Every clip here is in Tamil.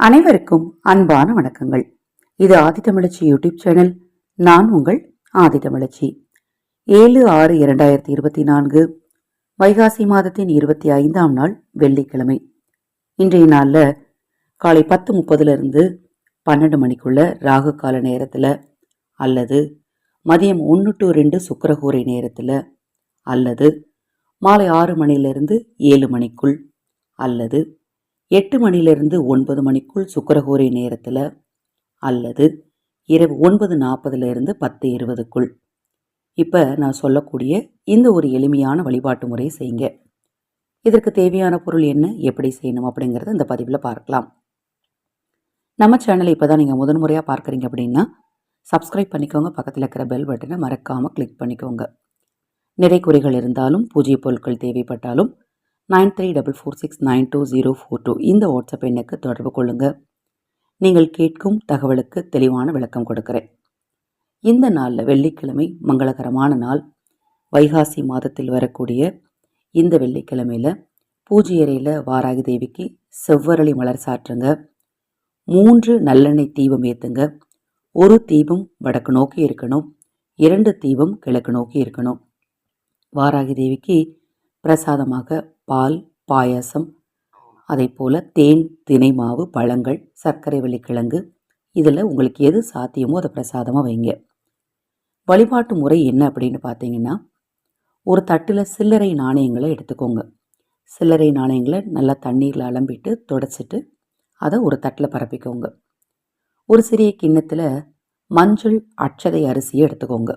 அனைவருக்கும் அன்பான வணக்கங்கள். இது ஆதித்தமிழச்சி யூடியூப் சேனல். நான் உங்கள் ஆதித்தமிழச்சி ஏழு ஆறு இரண்டாயிரத்தி இருபத்தி நான்கு வைகாசி மாதத்தின் இருபத்தி ஐந்தாம் நாள் வெள்ளிக்கிழமை. இன்றைய நாளில் காலை பத்து முப்பதுலேருந்து பன்னெண்டு மணிக்குள்ள ராகு கால நேரத்தில் அல்லது மதியம் ஒன்று டு ரெண்டு சுக்கரகூரை நேரத்தில் அல்லது மாலை ஆறு மணிலிருந்து ஏழு மணிக்குள் அல்லது எட்டு மணிலிருந்து ஒன்பது மணிக்குள் சுக்கரகோரை நேரத்தில் அல்லது இரவு ஒன்பது நாற்பதுலேருந்து பத்து இருபதுக்குள். இப்போ நான் சொல்லக்கூடிய இந்த ஒரு எளிமையான வழிபாட்டு முறையை செய்யுங்க. இதற்கு தேவையான பொருள் என்ன எப்படி செய்யணும் அப்படிங்கிறத இந்த பதிவில் பார்க்கலாம். நம்ம சேனலை இப்போ தான் நீங்கள் முதன் முறையாக பார்க்குறீங்க அப்படின்னா சப்ஸ்கிரைப் பண்ணிக்கோங்க. பக்கத்தில் இருக்கிற பெல் பட்டனை மறக்காமல் கிளிக் பண்ணிக்கோங்க. நிறை குறைகள் இருந்தாலும் பூஜை பொருட்கள் தேவைப்பட்டாலும் nine three double four six nine two zero four two இந்த வாட்ஸ்அப் எண்ணுக்கு தொடர்பு கொள்ளுங்கள் நீங்கள் கேட்கும் தகவலுக்கு தெளிவான விளக்கம் கொடுக்கிறேன். இந்த நாளில் வெள்ளிக்கிழமை மங்களகரமான நாள். வைகாசி மாதத்தில் வரக்கூடிய இந்த வெள்ளிக்கிழமையில் பூஜை அறையில் வாராகி தேவிக்கு செவ்வரளி மலர் சாற்றுங்க. மூன்று நல்லெண்ணெய் தீபம் ஏற்றுங்க ஒரு தீபம் வடக்கு நோக்கி இருக்கணும். இரண்டு தீபம் கிழக்கு நோக்கி இருக்கணும். வாராகி தேவிக்கு பிரசாதமாக பால் பாயாசம் அதே போல் தேன் தினை மாவு பழங்கள் சர்க்கரை வெள்ளிக்கிழங்கு. இதில் உங்களுக்கு எது சாத்தியமோ அதை பிரசாதமாக வைங்க. வழிபாட்டு முறை என்ன அப்படின்னு பார்த்தீங்கன்னா ஒரு தட்டில் சில்லறை நாணயங்களை எடுத்துக்கோங்க. சில்லறை நாணயங்களை நல்லா தண்ணீரில் அலம்பிட்டு துடைச்சிட்டு அதை ஒரு தட்டில் பரப்பிக்கோங்க. ஒரு சிறிய கிண்ணத்தில் மஞ்சள் அச்சதை அரிசியை எடுத்துக்கோங்க.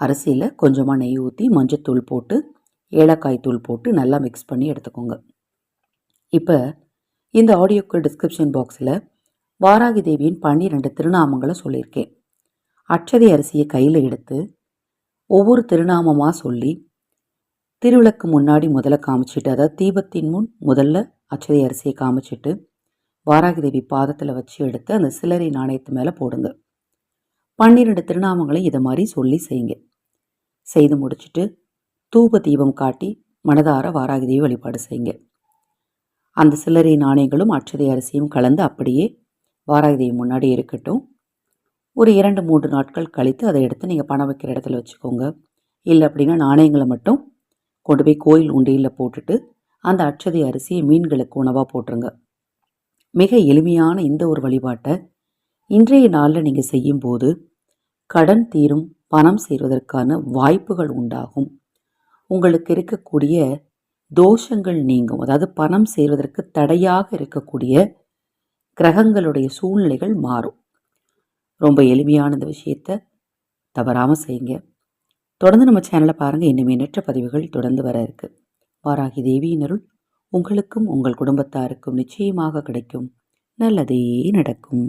அரிசியில் கொஞ்சமாக நெய் ஊற்றி மஞ்சத்தூள் போட்டு ஏலக்காய் தூள் போட்டு நல்லா மிக்ஸ் பண்ணி எடுத்துக்கோங்க. இப்போ இந்த ஆடியோக்கு டிஸ்கிரிப்ஷன் பாக்ஸில் வாராகி தேவியின் பன்னிரெண்டு திருநாமங்களை சொல்லியிருக்கேன். அச்சதை அரிசியை கையில் எடுத்து ஒவ்வொரு திருநாமமாக சொல்லி திருவிளக்கு முன்னாடி முதல்ல காமிச்சிட்டு அதாவது தீபத்தின் முன் முதல்ல அச்சதை அரிசியை காமிச்சிட்டு வாராகி தேவி பாதத்தில் வச்சு எடுத்து அந்த சிலரி நாணயத்து மேலே போடுங்க. பன்னிரெண்டு திருநாமங்களை இதை மாதிரி சொல்லி செய்யுங்க. செய்து முடிச்சுட்டு தூப தீபம் காட்டி மனதார வாராகி தேவி வழிபாடு செய்யுங்க. அந்த சில்லறை நாணயங்களும் அச்சதை அரிசியும் கலந்து அப்படியே வாராகி தேவி முன்னாடி இருக்கட்டும். ஒரு இரண்டு மூன்று நாட்கள் கழித்து அதை எடுத்து நீங்கள் பணம் வைக்கிற இடத்துல வச்சுக்கோங்க. இல்லை அப்படின்னா நாணயங்களை மட்டும் கொண்டு போய் கோயில் உண்டியில் போட்டுட்டு அந்த அச்சதை அரிசியை மீன்களுக்கு உணவாக போட்டுருங்க. மிக எளிமையான இந்த ஒரு வழிபாட்டை இன்றைய நாளில் நீங்கள் செய்யும்போது கடன் தீரும் பணம் சேர்வதற்கான வாய்ப்புகள் உண்டாகும். உங்களுக்கு இருக்கக்கூடிய தோஷங்கள் நீங்கும். அதாவது பணம் சேர்வதற்கு தடையாக இருக்கக்கூடிய கிரகங்களுடைய சூழ்நிலைகள் மாறும். ரொம்ப எளிமையான இந்த விஷயத்தை தவறாமல் செய்யுங்க. தொடர்ந்து நம்ம சேனலை பாருங்கள் இன்னும் எண்ணற்ற பதிவுகள் தொடர்ந்து வர இருக்குது வாராகி தேவியினருள் உங்களுக்கும் உங்கள் குடும்பத்தாருக்கும் நிச்சயமாக கிடைக்கும். நல்லதே நடக்கும்.